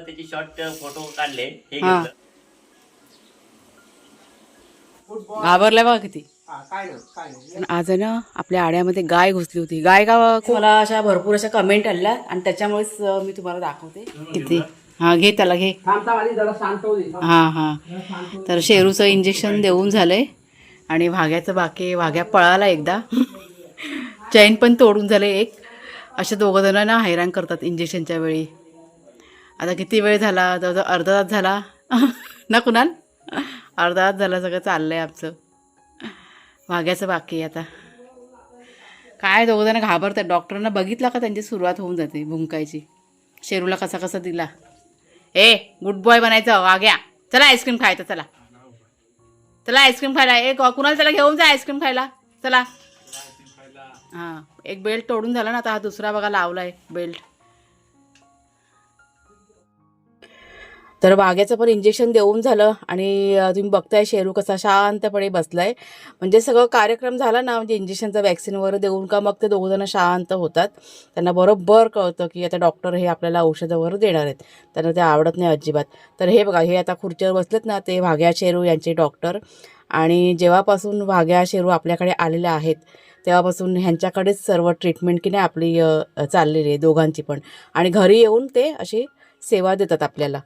त्याची short photo काढले. हे हा. घेतलं. घाबरल्या बघा किती. पण आज आहे ना आपल्या आड्यामध्ये गाय घुसली होती. गाय का मला अशा भरपूर अशा कमेंट आल्या आणि त्याच्यामुळेच मी तुम्हाला दाखवते. किती? हा घे त्याला घे. हा हा. तर शेरूचं इंजेक्शन देऊन झालंय. आणि भाग्याचं बाकी भाग्या पळाला एकदा. चैन पण तोडून झाले एक. असे दोघं जण ना हैराण करतात इंजेक्शनच्या वेळी. आता किती वेळ झाला? जवळजवळ अर्धा तास झाला. ना कुणाल? अर्धा तास झाला सगळं चाललंय आमचं. भाग्याचं बाकी आहे आता. काय दोघं जण घाबरतात. डॉक्टरांना बघितला का त्यांची सुरुवात होऊन जाते भुंकायची? शेरूला कसा कसा दिला? ए गुड बॉय बनायचं वाग्या. चला आईस्क्रीम खायचं चला. चला आईस्क्रीम खायला. ए क- कुणाला त्याला घेऊन जा आईस्क्रीम खायला. चला. हां एक बेल्ट तोडून झाला ना आता हा दुसरा बघा लावलाय बेल्ट तर वाघ्याचं पण इंजेक्शन देऊन झालं आणि तुम्ही बघताय शेरू कसा शांतपणे बसलाय. म्हणजे सगळं कार्यक्रम झाला ना म्हणजे इंजेक्शनचं वॅक्सिन वगैरे देऊन का मग ते दोघंजणं शांत होतात. त्यांना बरोबर कळतं की आता डॉक्टर हे आपल्याला औषधं वगैरे देणार आहेत. त्यांना ते आवडत नाही अजिबात. तर हे बघा हे आता खुर्चीवर बसलेत ना ते वाघ्या शेरू यांचे डॉक्टर आणि जेव्हापासून वाघ्या शेरू आपल्याकडे आलेले आहेत तेव्हापासून ह्यांच्याकडेच सर्व ट्रीटमेंट की नाही आपली चाललेली आहे दोघांची पण. आणि घरी येऊन ते अशी सेवा देतात आपल्याला.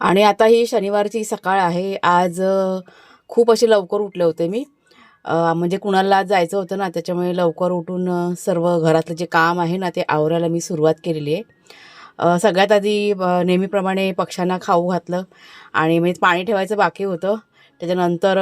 आणि आता ही शनिवारची सकाळ आहे. आज खूप असे लवकर उठले होते मी. म्हणजे कुणाला आज जायचं होतं ना त्याच्यामुळे लवकर उठून सर्व घरातलं जे काम आहे ना ते आवरायला मी सुरुवात केलेली आहे. सगळ्यात आधी नेहमीप्रमाणे पक्ष्यांना खाऊ घातलं आणि म्हणजे पाणी ठेवायचं बाकी होतं. त्याच्यानंतर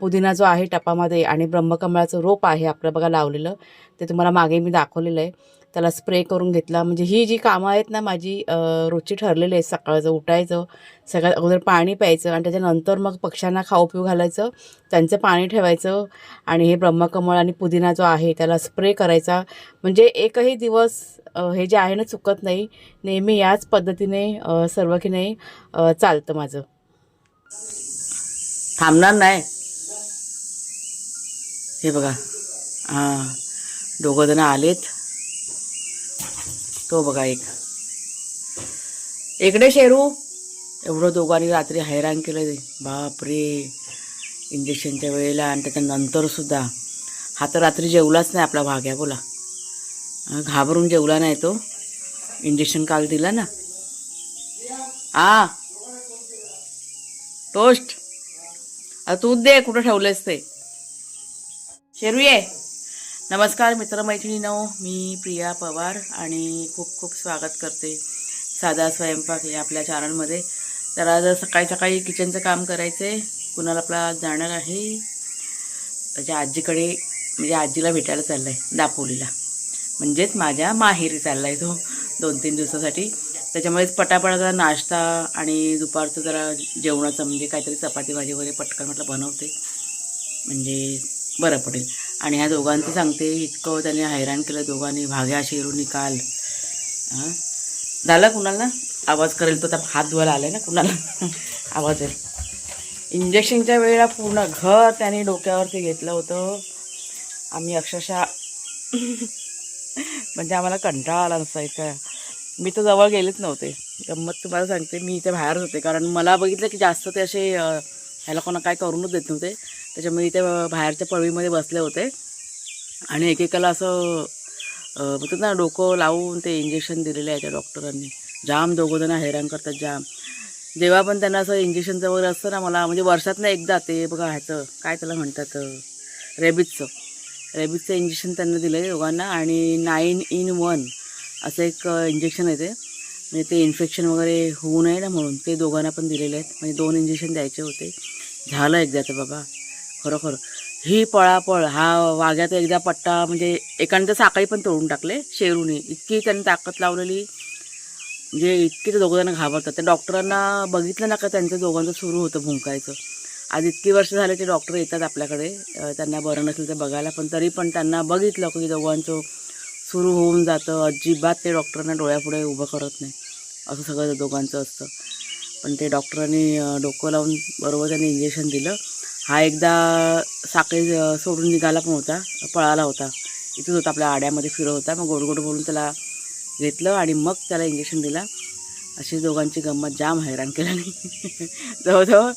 पुदिना जो आहे टपामध्ये आणि ब्रह्मकमळाचं रोप आहे आपलं बघा लावलेलं ते तुम्हाला मागे मी दाखवलेलं आहे. त्याला स्प्रे करून घेतला. म्हणजे ही जी कामं आहेत ना माझी रोजची ठरलेली आहेत. सकाळचं उठायचं सगळ्यात अगोदर पाणी प्यायचं आणि त्याच्यानंतर मग पक्ष्यांना खाऊ पिऊ घालायचं त्यांचं पाणी ठेवायचं आणि हे ब्रह्मकमळ आणि पुदिना जो आहे त्याला स्प्रे करायचा. म्हणजे एकही दिवस हे जे आहे ना चुकत नाही नेहमी याच पद्धतीने सर्व की नाही चालतं माझं. थांबणार नाही. हे बघा. हां दोघंजणं आलेत. तो बघा एक. इकडे शेरू. एवढं दोघांनी रात्री हैराण केलं बापरे. इंजेक्शनच्या वेळेला आणि त्याच्यानंतर सुद्धा. हा तर रात्री जेवलाच नाही आपला भाग्या बोला. घाबरून जेवला नाही तो. इंजेक्शन काल दिला ना. आ. टोस्ट आता तू दे कुठं ठेवलेस ते. शेरू ये. नमस्कार मित्रमैत्रिणीनो मी प्रिया पवार आणि खूप खूप स्वागत करते साधा स्वयंपाक या आपल्या चॅनलमध्ये तर आज सकाळी सकाळी किचनचं काम करायचं आहे कुणाला आपला जाणार आहे? त्याच्या आजीकडे म्हणजे आजीला भेटायला चाललं आहे दापोलीला. म्हणजेच माझ्या माहेरी चालला आहे तो दोन तीन दिवसासाठी. त्याच्यामुळेच पटापट जरा नाश्ता आणि दुपारचं जरा जेवणाचं म्हणजे काहीतरी चपाती भाजी वगैरे पटकन म्हटलं बनवते. म्हणजे बरं पडेल. आणि ह्या दोघांचं सांगते इतकं त्यांनी हैराण केलं दोघांनी भाग्या शेरू निकाल. हां? झालं कुणाला आवाज करेल तो त्या हात धुवायला आला ना कुणाला? आवाज येईल. इंजेक्शनच्या वेळेला पूर्ण घर त्याने डोक्यावरती घेतलं होतं. आम्ही अक्षरशः म्हणजे आम्हाला कंटाळा आला नसायचा मी तर जवळ गेलेच नव्हते. गंमत तुम्हाला सांगते मी इथे बाहेरच होते. कारण मला बघितलं की जास्त ते असे ह्याला कोणा काय करूनच देत नव्हते. त्याच्यामुळे इथे बाहेरच्या पळवीमध्ये बसले होते. आणि एकेकाला असं म्हणतात ना डोकं लावून ते इंजेक्शन दिलेलं आहे त्या डॉक्टरांनी जाम दोघंजणं हैराण करतात जाम. जेव्हा पण त्यांना असं इंजेक्शनचं वगैरे असतं ना मला म्हणजे वर्षातनं एकदा ते बघा ह्याचं काय त्याला म्हणतात रेबीजचं रेबीजचं इंजेक्शन त्यांना दिलं आहे दोघांना आणि नाईन इन वन असं एक इंजेक्शन आहे ते. म्हणजे ते इन्फेक्शन वगैरे होऊ नये ना म्हणून ते दोघांना पण दिलेले आहेत. म्हणजे दोन इंजेक्शन द्यायचे होते. झालं एकदाचं बाबा. खरोखर. ही पळापळ हा वाघ्याचा एकदा पट्टा म्हणजे एकाने तर साखळी पण तोडून टाकले शेरूने. इतकी त्यांनी ताकद लावलेली म्हणजे इतकी ते दोघं जण घाबरतात. त्या डॉक्टरांना बघितलं ना का त्यांचं दोघांचं सुरू होतं भुंकायचं. आज इतकी वर्ष झाले ते डॉक्टर येतात आपल्याकडे. त्यांना बरं नसेल ते बघायला पण तरी पण त्यांना बघितलं की दोघांचं सुरू होऊन जातं. अजिबात ते डॉक्टरांना डोळ्यापुढे उभं करत नाही. असं सगळं दोघांचं असतं. पण ते डॉक्टरांनी डोकं लावून बरोबर त्यांनी इंजेक्शन दिलं. हा एकदा साखळी सोडून निघाला पण होता पळाला होता. इथंच होता आपल्या आड्यामध्ये फिरत होता. मग गोड गोड बोलून त्याला घेतलं आणि मग त्याला इंजेक्शन दिला. अशी दोघांची गंमत जाम हैराण केल्याने. जवळजवळ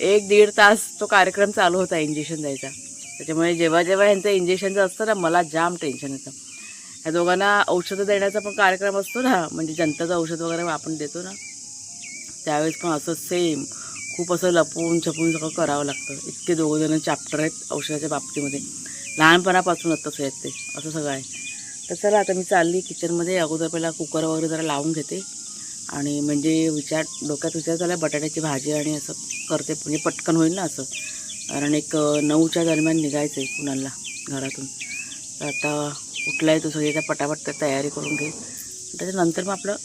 एक दीड तास तो कार्यक्रम चालू होता इंजेक्शन द्यायचा. त्याच्यामुळे जेव्हा जेव्हा यांचं इंजेक्शनचं असतं ना मला जाम टेन्शन येतं. ह्या दोघांना औषधं देण्याचा पण कार्यक्रम असतो ना म्हणजे जनताचं औषध वगैरे आपण देतो ना त्यावेळेस पण असं सेम खूप असं लपून छपून सगळं करावं लागतं. इतके दोघंजणं चॅप्टर आहेत औषधाच्या बाबतीमध्ये. लहानपणापासूनच तसं आहेत ते. असं सगळं आहे. तर चला आता मी चालली किचनमध्ये अगोदर पहिला कुकर वगैरे जरा लावून घेते. आणि म्हणजे विचार डोक्यात विचार झाला बटाट्याची भाजी आणि असं करते. म्हणजे पटकन होईल ना असं. कारण एक नऊच्या दरम्यान निघायचं आहे कुणाला घरातून. तर आता उठला आहे तो सगळी आता पटापट त्या तयारी करून घे त्याच्यानंतर मग आपलं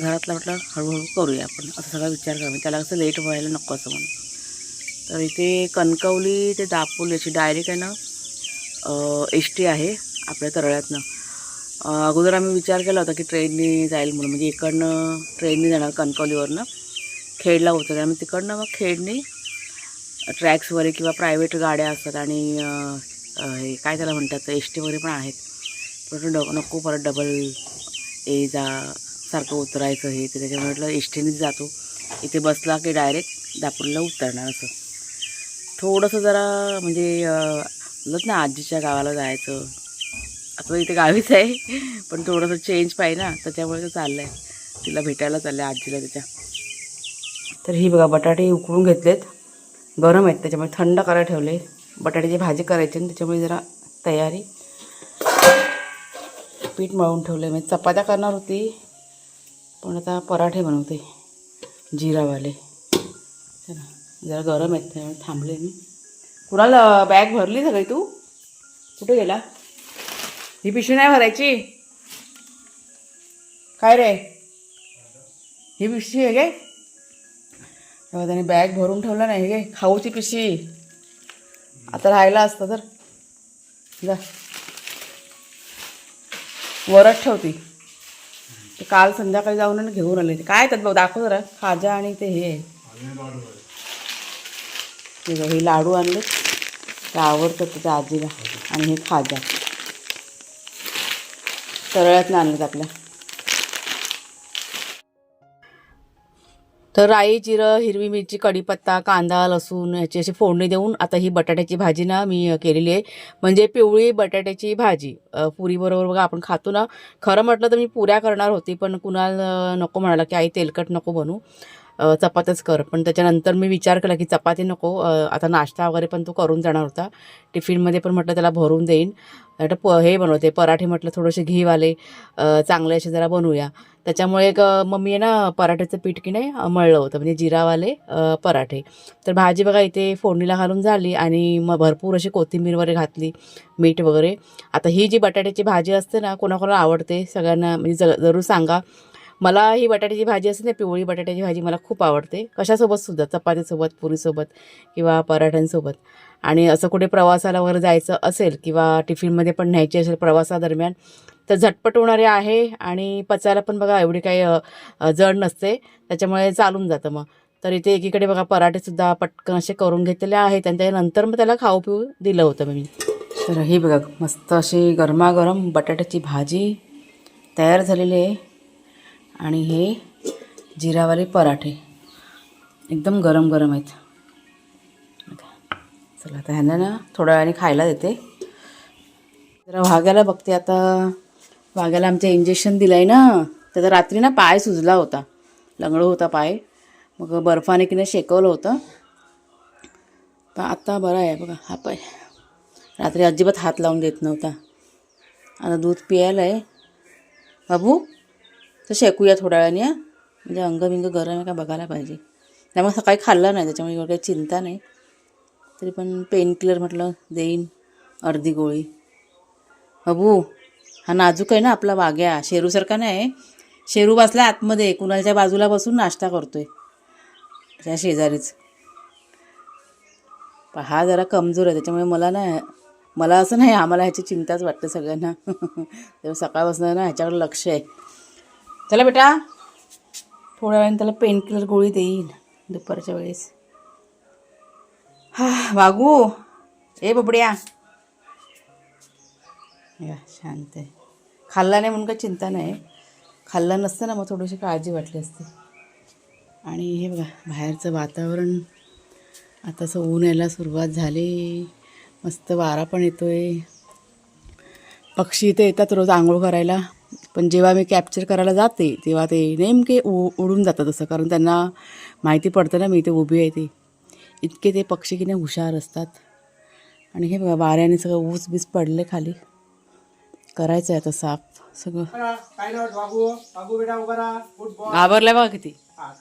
घरातलं म्हटलं हळूहळू करूया आपण. असं सगळा विचार करा. मी त्याला कसं लेट व्हायला नको असं म्हणून. तर इथे कणकवली ते दापोली अशी डायरेक्ट आहे ना एस टी आहे आपल्या तरळ्यातनं. अगोदर आम्ही विचार केला होता की ट्रेनने जाईल म्हणून. म्हणजे इकडनं ट्रेनने जाणार कणकवलीवरनं. खेडला होतं आम्ही तिकडनं मग खेडने ट्रॅक्सवरे किंवा प्रायव्हेट गाड्या असतात आणि हे काय त्याला म्हणतात एस टी वगैरे पण आहेत. परत ड नको परत डबल ए जा. सारखं उतरायचं हे ते त्याच्यामुळे म्हटलं एस जातो. इथे बसला की डायरेक्ट दापोलीला उतरणार असं. थोडंसं जरा म्हणजे बोलत ना आजीच्या गावाला जायचं. आता इथे गावीच आहे पण थोडंसं चेंज पाहिजे ना. त्याच्यामुळे ते चाललं आहे तिला भेटायला चाललं आहे आजीला त्याच्या. तर ही बघा बटाटे उकळून घेतलेत. गरम आहेत त्याच्यामुळे थंड करायला ठेवले. बटाट्याची भाजी करायची आणि त्याच्यामुळे जरा तयारी. पीठ मळून ठेवलं आहे म्हणजे चपात्या करणार होती. पण आता पराठे बनवते. जिरावाले. चला जरा गरम आहेत त्यामुळे थांबले मी. कुणाला बॅग भरली सगळी तू? कुठे गेला? ही पिशवी नाही भरायची? काय रे? ही पिशवी आहे गे तेव्हा त्याने बॅग भरून ठेवला नाही गे खाऊची पिशवी. आता राहिला असतं तर. जा. वरच ठेवती. ते काल संध्याकाळी जाऊन आणि घेऊन आले ते. काय त्यात बघ दाखव जरा. खाजा आणि ते हे. हे हे लाडू आणले ते आवडतात त्याच्या आजीला. आणि हे खाजा. तरळ्यात आणलेत आपल्या. तर राई जिरं हिरवी मिरची कढीपत्ता कांदा लसूण याची अशी फोडणी देऊन आता ही बटाट्याची भाजी ना मी केलेली आहे. म्हणजे पिवळी बटाट्याची भाजी. पुरीबरोबर बघा आपण खातो ना. खरं म्हटलं तर मी पुऱ्या करणार होती पण कुणाल नको म्हणाला की आई तेलकट नको बनू चपात्याच कर. पण त्याच्यानंतर मी विचार केला की चपाती नको आता नाश्ता वगैरे पण तो करून जाणार होता. टिफिनमध्ये पण म्हटलं त्याला भरून देईन. आता प हे बनवते पराठे म्हटलं थोडेसे घीवाले चांगले असे जरा बनवूया. त्याच्यामुळे एक मम्मी आहे ना पराठ्याचं पीठ की नाही मळलं होतं. म्हणजे जिरावाले पराठे. तर भाजी बघा इथे फोडणीला घालून झाली आणि मग भरपूर अशी कोथिंबीर वगैरे घातली मीठ वगैरे. आता ही जी बटाट्याची भाजी असते ना कोणाकोणाला आवडते सगळ्यांना म्हणजे ज जरूर सांगा. मला ही बटाट्याची भाजी असते ना पिवळी बटाट्याची भाजी मला खूप आवडते. कशासोबत सुद्धा? चपातीसोबत पुरीसोबत किंवा पराठ्यांसोबत. आणि असं कुठे प्रवासाला वगैरे जायचं असेल किंवा टिफिनमध्ये पण न्यायची असेल प्रवासादरम्यान तर झटपट होणारे आहे आणि पचायला पण बघा एवढी काही जड नसते. त्याच्यामुळे चालून जातं मग. तर इथे एकीकडे बघा पराठेसुद्धा पटकन असे करून घेतलेले आहेत आणि त्यानंतर मग त्याला खाऊ पिऊ दिलं होतं मी. तर ही बघा मस्त अशी गरमागरम बटाट्याची भाजी तयार झालेली आहे. आणि हे जिरावाले पराठे. एकदम गरम गरम आहेत. चला आता ह्यांना ना थोड्या वेळाने खायला देते. जरा वाघ्याला बघते आता. वाघ्याला आमचं इंजेक्शन दिलं आहे ना. त्याचा रात्री ना पाय सुजला होता. लंगडं होता पाय. मग बर्फाने की नाही शेकवलं होतं. पण आत्ता बरा आहे बघा हा पाय. रात्री अजिबात हात लावून देत नव्हता. आता दूध पियायला आहे बाबू? तर शेकूया थोड्या वेळाने म्हणजे अंग बिंग गरम आहे का बघायला पाहिजे. त्यामुळे सकाळी खाल्लं नाही त्याच्यामुळे एवढं काही चिंता नाही. तरी पण पेन किलर म्हटलं देईन अर्धी गोळी. अबू हा नाजूक आहे ना आपला वाघ्या शेरूसारखा नाही. शेरू बसला आतमध्ये कुणाच्या बाजूला बसून नाश्ता करतोय. त्या शेजारीच. हा जरा कमजोर आहे त्याच्यामुळे मला ना मला असं नाही आम्हाला ह्याची चिंताच वाटते सगळ्यांना. तेव्हा सकाळपासून ना ह्याच्याकडे लक्ष आहे. चला बेटा. थोड्या वेळाने त्याला पेनकिलर गोळी देईन दुपारच्या वेळेस. हा वागू. ए बबड्या. या शांत आहे. खाल्ला नाही म्हणून काही चिंता नाही. खाल्ला नसतं ना मग थोडीशी काळजी वाटली असते. आणि हे बघा बाहेरचं वातावरण. आताचं ऊन यायला सुरुवात झाली. मस्त वारा पण येतो आहे पक्षी इथे येतात रोज आंघोळ करायला. पण जेव्हा मी कॅप्चर करायला जाते तेव्हा ते नेमके उ उडून जातात असं. कारण त्यांना माहिती पडतं ना मी इथे उभी आहे ते. इतके ते पक्षी की नाही हुशार असतात. आणि हे बघा वाऱ्याने सगळं ऊस बीस पडले खाली. करायचं आहे आता साफ सगळं. घाबरलाय बघा किती. हा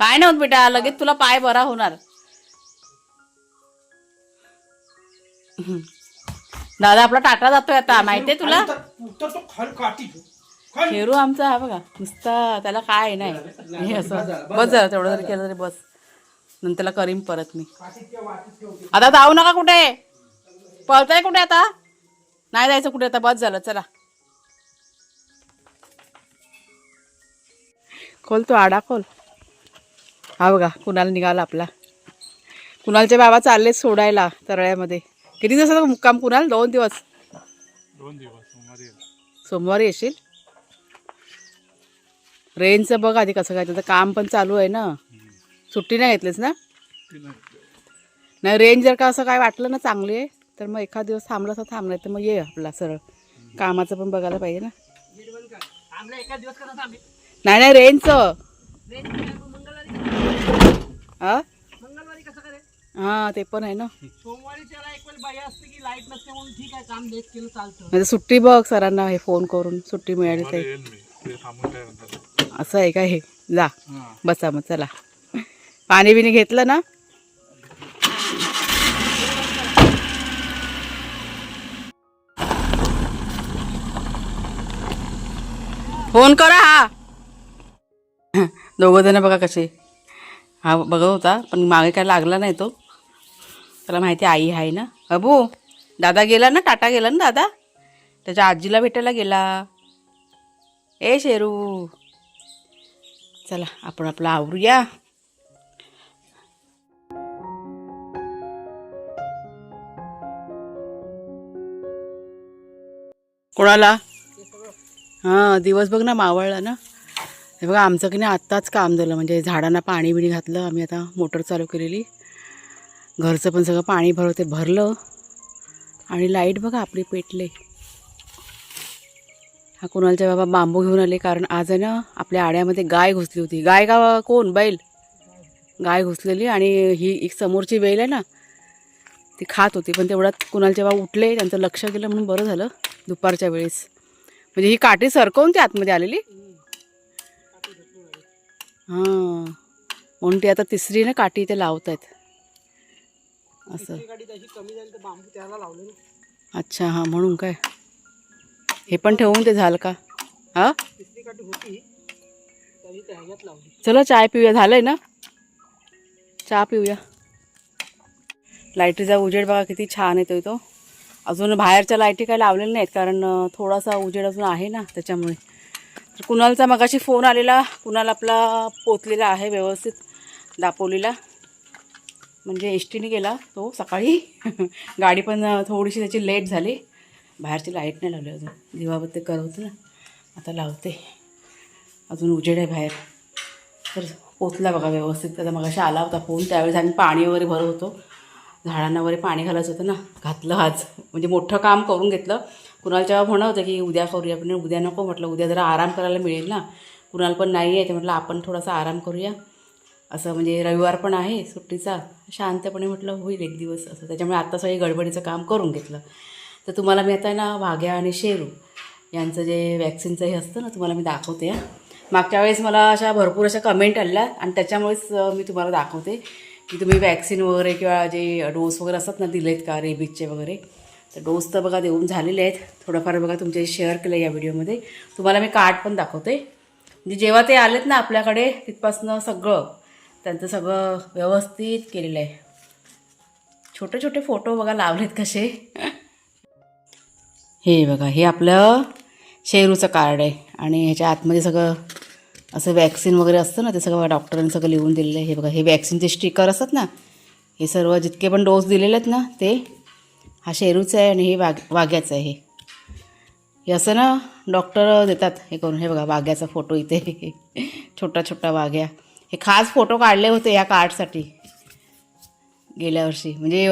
काय नव्हत बेटा? लगेच तुला पाय बरा होणार. दादा आपला टाटा जातोय आता माहितीये तुला? शेरू आमचा हा बघा नुसता त्याला काय नाही. हे असं बस झालं तेवढं जरी केलं तरी बस. नंतर त्याला करीन परत मी. आता जाऊ नका कुठे? पळताय कुठे आता? नाही जायचं कुठे आता बस झालं चला. खोल तो आडा खोल. हा बघा कुणाल निघाला आपला. कुणालचे बाबा चालले सोडायला तरळ्यामध्ये. किती दिवसाचा मुक्काम कुणाल? दोन दिवस. दोन दिवस सोमवारी सोमवारी येशील? रेंजचं बघ आधी कसं काय त्याचं काम पण चालू आहे ना. सुट्टी नाही घेतलीस ना? नाही रेंज जर का असं काय वाटलं ना चांगली आहे तर मग एखाद दिवस थांबलं असं थांबलं तर मग ये आपला सरळ. कामाचं पण बघायला पाहिजे ना. आमला एका दिवस कसा थांबे नाही नाही रेंजचं हा मंगळवारी कसं करे हां ते पण आहे ना. सोमवारी त्याला एक वेळ बाई असते की लाइट नसते म्हणून ठीक आहे काम देत केलं चालतं. म्हणजे सुट्टी बघ सरांना हे फोन करून सुट्टी मिळाली तर. असं आहे का हे? जा. बसा मग चला. पाणी बिणी घेतलं ना? फोन करा हा. दोघं जण बघा कसे. हा बघत होता पण मागे काय लागला नाही तो. त्याला माहिती आई आहे ना? अबू दादा गेला ना? टाटा गेला ना दादा? त्याच्या आजीला भेटायला गेला. ए शेरू. चला आपण आपलं आवरूया. कोणाला? हां दिवस बघ ना मावळला ना. हे बघा आमचं की नाही आत्ताच काम झालं. म्हणजे झाडांना पाणी बिणी घातलं. आम्ही आता मोटर चालू केलेली. घरचं पण सगळं पाणी भरवते भरलं. आणि लाइट बघा आपली पेटले. हा कुणालच्या बाबा बांबू घेऊन आले कारण आज आहे ना आपल्या आड्यामध्ये गाय घुसली होती. गाय का कोण? बैल. गाय घुसलेली आणि ही एक समोरची बैल आहे ना ती खात होती. पण तेवढ्यात कुणालच्या बाबा उठले त्यांचं लक्ष गेलं म्हणून बरं झालं दुपारच्या वेळेस. म्हणजे ही काठी सरकवून ती आतमध्ये आलेली? हां. म्हणून ती आता तिसरी ना काठी इथे लावत आहेत असं. अच्छा हां म्हणून काय? हे पण ठेवून ते झालं का? हां? चला चाय पिऊया. झालंय ना? चहा पिऊया. लाईटीचा उजेड बघा किती छान येतोय तो. अजून बाहेरच्या लाईटी काही लावलेल्या नाहीत कारण थोडासा उजेड अजून आहे ना त्याच्यामुळे. तर कुणालचा मगाशी फोन आलेला कुणाल आपला पोचलेला आहे व्यवस्थित दापोलीला. म्हणजे एस टीने गेला तो सकाळी. गाडी पण थोडीशी त्याची लेट झाली. बाहेरची लाइट नाही लावली अजून. दिवाबत्ती करवते ना. आता लावते. अजून उजेड आहे बाहेर. तर पोचला बघा व्यवस्थित. त्याचा मग अशा आला होता फोन. त्यावेळेस आम्ही पाणी वगैरे भरत होतो. झाडांना वगैरे पाणी घालायचं होतं ना. घातलं आज. म्हणजे मोठं काम करून घेतलं. कुणालच्या म्हणत होतं की उद्या करूया पण उद्या नको म्हटलं. उद्या जरा आराम करायला मिळेल ना. कुणाल पण नाही आहे ते म्हटलं आपण थोडासा आराम करूया. असं म्हणजे रविवार पण आहे सुट्टीचा. शांतपणे म्हटलं होईल एक दिवस. असं. त्याच्यामुळे आत्ता सगळी गडबडीचं काम करून घेतलं. तर तुम्हाला मी आता ना वाघ्या आणि शेरू यांचं जे वॅक्सिनचं हे असतं ना तुम्हाला मी दाखवते हां. मागच्या वेळेस मला अशा भरपूर अशा कमेंट आल्या आणि त्याच्यामुळेच मी तुम्हाला दाखवते की तुम्ही वॅक्सिन वगैरे किंवा जे डोस वगैरे असतात ना दिलेत का रेबीजचे वगैरे? तर डोस तर बघा देऊन झालेले आहेत. थोडंफार बघा तुमच्याशी शेअर केलं या व्हिडिओमध्ये तुम्हाला मी कार्ड पण दाखवते. म्हणजे जेव्हा ते आलेत ना आपल्याकडे तिथपासनं सगळं त्यांचं सगळं व्यवस्थित केलेलं आहे. छोटे छोटे फोटो बघा लावलेत कसे. हे बघा हे आपलं शेरूचं कार्ड आहे आणि ह्याच्या आतमध्ये सगळं असं वॅक्सिन वगैरे असतं ना ते सगळं डॉक्टरांनी सगळं लिहून दिलेलं आहे. हे बघा हे वॅक्सिनचे स्टिकर असतात ना हे सर्व जितके पण डोस दिलेले आहेत ना ते हा शेरूचं आहे आणि हे वाघ वाघ्याचं आहे. हे हे असं ना डॉक्टर देतात हे करून. हे बघा वाघ्याचा फोटो इथे. छोटा छोटा वाघ्या. हे खास फोटो काढले होते या कार्डसाठी गेल्या वर्षी. म्हणजे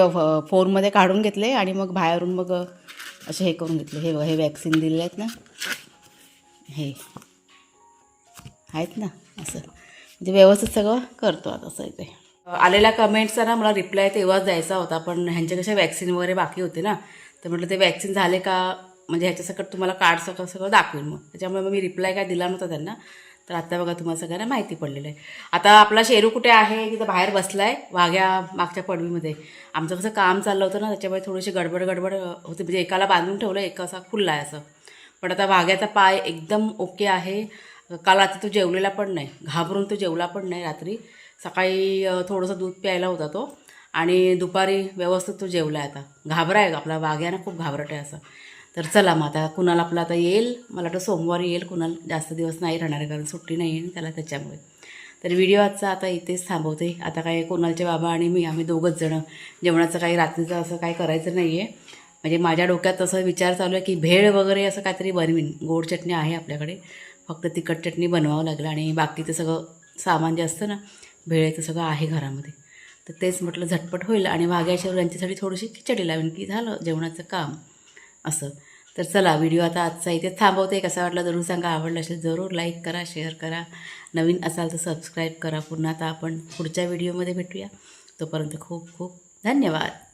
फोनमध्ये काढून घेतले आणि मग बाहेरून मग असे हे करून घेतले. हे हे वॅक्सिन दिलेले आहेत ना? हे. आहेत ना? असं. म्हणजे व्यवस्थित सगळं करतो आता असं इथे. आलेल्या कमेंट्सचा ना मला रिप्लाय तेव्हाच द्यायचा होता पण ह्यांच्या कशा वॅक्सिन वगैरे बाकी होते ना तर म्हटलं ते वॅक्सिन झाले का? म्हणजे ह्याच्यासकट तुम्हाला कार्ड सगळं सगळं दाखवेन मग. त्याच्यामुळे मग मी रिप्लाय काय दिला नव्हता त्यांना. तर आता बघा तुम्हाला सगळ्यांना माहिती पडलेलं आहे. आता आपला शेरू कुठे आहे? तिथं बाहेर बसला आहे वाघ्या मागच्या पडवीमध्ये. आमचं कसं काम चाललं होतं ना त्याच्यामुळे थोडीशी गडबड गडबड होती. म्हणजे एकाला बांधून ठेवलं एक असा खुल्ला आहे असं. पण आता वाघ्याचा पाय एकदम ओके आहे. काल आता तो जेवलेला पण नाही. घाबरून तो जेवला पण नाही रात्री. सकाळी थोडंसं दूध प्यायला होता तो. आणि दुपारी व्यवस्थित तो जेवला आहे आता. घाबरा आहे आपला वाघ्यानं खूप घाबरट आहे असं. तर चला मग आता कुणाल आपला आता येईल. मला वाटतं सोमवारी येईल. कुणाल जास्त दिवस नाही राहणार आहे कारण सुट्टी नाही आहे त्याला त्याच्यामुळे. तर व्हिडिओ आजचा आता इथेच थांबवते. आता काय कोणालचे बाबा आणि मी आम्ही दोघंच जणं. जेवणाचं काही रात्रीचं असं काही करायचं नाही आहे. म्हणजे माझ्या डोक्यात तसं विचार चालू आहे की भेळ वगैरे असं काहीतरी बनवीन. गोड चटणी आहे आपल्याकडे. फक्त तिखट चटणी बनवावं लागलं आणि बाकीचं सगळं सामान जे असतं ना भेळेचं सगळं आहे घरामध्ये. तर तेच म्हटलं झटपट होईल आणि वाघ्याशिवर यांच्यासाठी थोडीशी खिचडी लावेन की झालं जेवणाचं काम. असं. तर चला व्हिडिओ आता आजचा इथे थांबवते. कसा वाटला जरूर सांगा. आवडलं असेल जरूर लाईक करा शेअर करा. नवीन असाल तर सबस्क्राईब करा. पुन्हा आता आपण पुढच्या व्हिडिओमध्ये भेटूया. तोपर्यंत खूप खूप धन्यवाद.